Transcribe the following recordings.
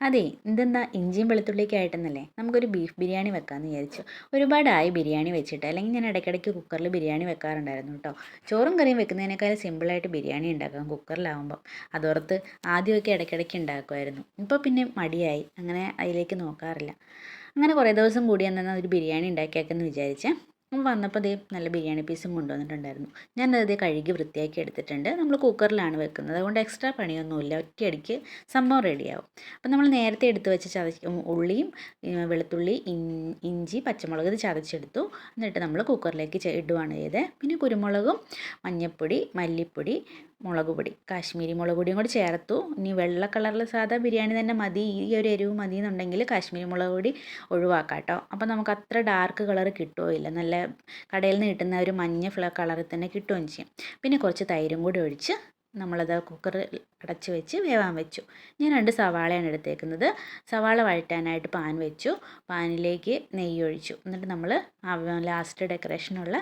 അതെ എന്തെന്നാ ഇഞ്ചിയും വെളുത്തുള്ളിയൊക്കെ ആയിട്ടെന്നല്ലേ? നമുക്കൊരു ബീഫ് ബിരിയാണി വെക്കാമെന്ന് വിചാരിച്ചു. ഒരുപാടായി ബിരിയാണി വെച്ചിട്ട് അല്ലെങ്കിൽ ഞാൻ ഇടയ്ക്കിടയ്ക്ക് കുക്കറിൽ ബിരിയാണി വെക്കാറുണ്ടായിരുന്നു കേട്ടോ ചോറും കറിയും വെക്കുന്നതിനേക്കാൾ സിമ്പിളായിട്ട് ബിരിയാണി ഉണ്ടാക്കാം കുക്കറിലാവുമ്പം. അതോർത്ത് ആദ്യമൊക്കെ ഇടയ്ക്കിടയ്ക്ക് ഉണ്ടാക്കുമായിരുന്നു ഇപ്പോൾ പിന്നെ മടിയായി. അങ്ങനെ അതിലേക്ക് നോക്കാറില്ല. അങ്ങനെ കുറേ ദിവസം കൂടി എന്നാൽ ഒരു ബിരിയാണി ഉണ്ടാക്കിയേക്കെന്ന് വിചാരിച്ചേ. വന്നപ്പോൾ ദേ നല്ല ബിരിയാണി പീസും കൊണ്ടുവന്നിട്ടുണ്ടായിരുന്നു. ഞാൻ അത് കഴുകി വൃത്തിയാക്കി എടുത്തിട്ടുണ്ട്. നമ്മൾ കുക്കറിലാണ് വെക്കുന്നത്. അതുകൊണ്ട് എക്സ്ട്രാ പണിയൊന്നുമില്ല. ഒറ്റയടിക്ക് സംഭവം റെഡിയാവും അപ്പം നമ്മൾ നേരത്തെ എടുത്ത് വെച്ച് ചതച്ച് ഉള്ളിയും വെളുത്തുള്ളി ഇഞ്ചി പച്ചമുളക് ഇത് ചതച്ചെടുത്തു. എന്നിട്ട് നമ്മൾ കുക്കറിലേക്ക് ഇടുവാണ് ചെയ്തത് പിന്നെ കുരുമുളകും മഞ്ഞൾപ്പൊടി മല്ലിപ്പൊടി മുളക് പൊടി. കാശ്മീരി മുളക് പൊടിയും കൂടി ചേർത്തു. ഇനി വെള്ള കളറിൽ സാധാ ബിരിയാണി തന്നെ മതി. ഈ ഒരു എരിവ് മതി എന്നുണ്ടെങ്കിൽ കാശ്മീരി മുളക് പൊടി ഒഴിവാക്കാം കേട്ടോ അപ്പോൾ നമുക്ക് അത്ര ഡാർക്ക് കളർ കിട്ടുകയില്ല നല്ല കടയിൽ നിന്ന് കിട്ടുന്ന ഒരു മഞ്ഞ കളറിൽ തന്നെ കിട്ടുകയും ചെയ്യും. പിന്നെ കുറച്ച് തൈരും കൂടി ഒഴിച്ച് നമ്മളത് കുക്കറിൽ അടച്ച് വെച്ച് വേവാൻ വെച്ചു. ഞാൻ രണ്ട് സവാളയാണ് എടുത്തേക്കുന്നത്. സവാള വഴറ്റാനായിട്ട് പാൻ വെച്ചു. പാനിലേക്ക് നെയ്യ് ഒഴിച്ചു. എന്നിട്ട് നമ്മൾ ലാസ്റ്റ് ഡെക്കറേഷനുള്ള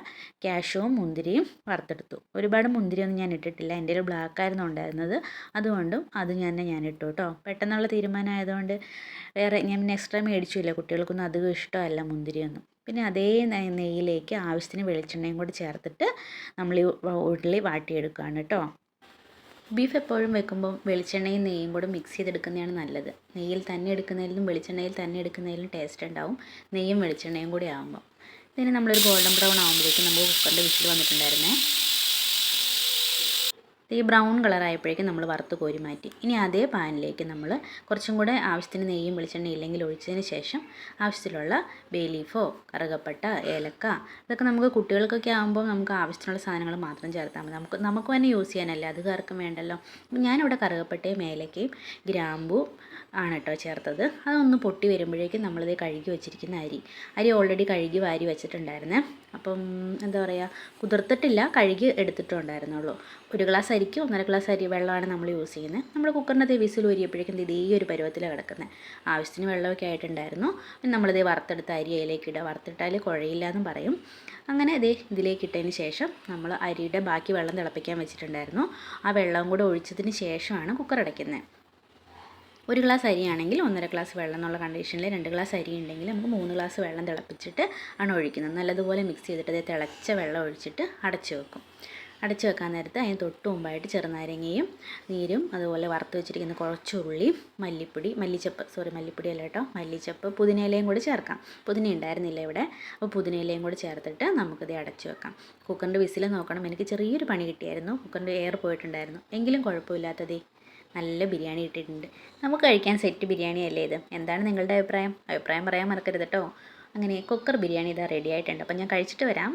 ക്യാഷുവും മുന്തിരിയും വറുത്തെടുത്തു. ഒരുപാട് മുന്തിരിയൊന്നും ഞാൻ ഇട്ടിട്ടില്ല. എന്റെ ഒരു ബ്ലാക്ക് ആയിരുന്നു ഉണ്ടായിരുന്നത്. അതുകൊണ്ടും അത് തന്നെ ഞാൻ ഇട്ടു കേട്ടോ പെട്ടെന്നുള്ള തീരുമാനമായതുകൊണ്ട് വേറെ ഞാൻ എക്സ്ട്രാ മേടിച്ചില്ല. കുട്ടികൾക്കൊന്നും അധികം ഇഷ്ടമല്ല മുന്തിരിയൊന്നും. പിന്നെ അതേ നെയ്യിലേക്ക് ആവശ്യത്തിന് വെളിച്ചെണ്ണയും കൂടി ചേർത്തിട്ട് നമ്മൾ ഈ ഉള്ളി വാട്ടിയെടുക്കുകയാണ് കേട്ടോ ബീഫ് എപ്പോഴും വെക്കുമ്പോൾ വെളിച്ചെണ്ണയും നെയ്യും കൂടെ മിക്സ് ചെയ്തെടുക്കുന്നതാണ് നല്ലത്. നെയ്യിൽ തന്നെ എടുക്കുന്നതിലും വെളിച്ചെണ്ണയിൽ തന്നെ എടുക്കുന്നതിലും ടേസ്റ്റ് ഉണ്ടാവും. നെയ്യും വെളിച്ചെണ്ണയും കൂടി ആകുമ്പോൾ ഇതിന് നമ്മളൊരു ഗോൾഡൻ ബ്രൗൺ ആകുമ്പോഴേക്കും നമുക്ക് കുക്കറിന്റെ വിസിൽ വന്നിട്ടുണ്ടായിരുന്നേ. ഈ ബ്രൗൺ കളറായപ്പോഴേക്കും നമ്മൾ വറുത്ത് കോരി മാറ്റി. ഇനി അതേ പാനിലേക്ക് നമ്മൾ കുറച്ചും കൂടെ ആവശ്യത്തിന് നെയ്യും വെളിച്ചെണ്ണ ഇല്ലെങ്കിൽ ഒഴിച്ചതിന് ശേഷം ആവശ്യത്തിലുള്ള ബേലീഫോ കറുകപ്പട്ട ഏലക്ക ഇതൊക്കെ നമുക്ക് കുട്ടികൾക്കൊക്കെ ആകുമ്പോൾ നമുക്ക് ആവശ്യത്തിനുള്ള സാധനങ്ങൾ മാത്രം ചേർത്താൽ മതി. നമുക്ക് നമുക്ക് തന്നെ യൂസ് ചെയ്യാനല്ലേ? അത് കറക്കും വേണ്ടല്ലോ. ഞാനിവിടെ കറുകപ്പട്ടയും ഏലക്കയും ഗ്രാമ്പൂ ആണ് കേട്ടോ ചേർത്തത്. അതൊന്ന് പൊട്ടി വരുമ്പോഴേക്കും നമ്മളിത് കഴുകി വെച്ചിരിക്കുന്ന അരി. അരി ഓൾറെഡി കഴുകി വാരി വെച്ചിട്ടുണ്ടായിരുന്നേ. അപ്പം എന്താ പറയുക കുതിർത്തിട്ടില്ല കഴുകി എടുത്തിട്ടുണ്ടായിരുന്നുള്ളൂ. ഒരു ഗ്ലാസ് അരിക്ക് ഒന്നര ഗ്ലാസ് അരി വെള്ളമാണ് നമ്മൾ യൂസ് ചെയ്യുന്നത്. നമ്മൾ കുക്കറിന്റെ വിസിൽ ഊരിയപ്പോഴേക്കും ഇത് ഈ ഒരു പരുവത്തിലാണ് കിടക്കുന്നത്. ആവശ്യത്തിന് വെള്ളമൊക്കെ ആയിട്ടുണ്ടായിരുന്നു. പിന്നെ നമ്മളിത് വറുത്തെടുത്ത അരി അതിലേക്ക് ഇടുക. വറുത്തിട്ടാൽ കുഴയില്ല എന്ന് പറയും. അങ്ങനെ ഇതേ ഇതിലേക്ക് ഇട്ടതിന് ശേഷം നമ്മൾ അരിയുടെ ബാക്കി വെള്ളം തിളപ്പിക്കാൻ വെച്ചിട്ടുണ്ടായിരുന്നു. ആ വെള്ളം കൂടെ ഒഴിച്ചതിന് ശേഷമാണ് കുക്കർ അടയ്ക്കുന്നത്. ഒരു ഗ്ലാസ് അരിയാണെങ്കിൽ ഒന്നര ഗ്ലാസ് വെള്ളം എന്നുള്ള കണ്ടീഷനിൽ രണ്ട് ഗ്ലാസ് അരി ഉണ്ടെങ്കിൽ നമുക്ക് മൂന്ന് ഗ്ലാസ് വെള്ളം തിളപ്പിച്ചിട്ട് ആണ് ഒഴിക്കുന്നത്. നല്ലതുപോലെ മിക്സ് ചെയ്തിട്ട് അതേ തിളച്ച വെള്ളം ഒഴിച്ചിട്ട് അടച്ചു വെക്കും. അടച്ചു വെക്കാൻ നേരത്ത് അതിന് തൊട്ട് മുമ്പായിട്ട് ചെറുനാരങ്ങയും നീരും അതുപോലെ വറുത്ത് വെച്ചിരിക്കുന്ന കുറച്ച് ഉള്ളി മല്ലിപ്പൊടി മല്ലിച്ചപ്പ് സോറി മല്ലിപ്പൊടി അല്ല കേട്ടോ മല്ലിച്ചപ്പ് പുതിനയിലയും കൂടി ചേർക്കാം. പുതിന ഉണ്ടായിരുന്നില്ല ഇവിടെ. അപ്പോൾ പുതിനയിലയും കൂടി ചേർത്തിട്ട് നമുക്കിത് അടച്ചു വെക്കാം. കുക്കറിന്റെ വിസിൽ നോക്കണം. എനിക്ക് ചെറിയൊരു പണി കിട്ടിയായിരുന്നു. കുക്കറിന്റെ എയർ പോയിട്ടുണ്ടായിരുന്നു. എങ്കിലും കുഴപ്പമില്ലാത്തതേ. നല്ല ബിരിയാണി ഇട്ടിട്ടുണ്ട് നമുക്ക് കഴിക്കാൻ സെറ്റ് ബിരിയാണി അല്ലേ ഇത്? എന്താണ് നിങ്ങളുടെ അഭിപ്രായം? അഭിപ്രായം പറയാൻ മറക്കരുത് കേട്ടോ അങ്ങനെ കുക്കർ ബിരിയാണി ഇതാ റെഡി ആയിട്ടുണ്ട്. അപ്പം ഞാൻ കഴിച്ചിട്ട് വരാം.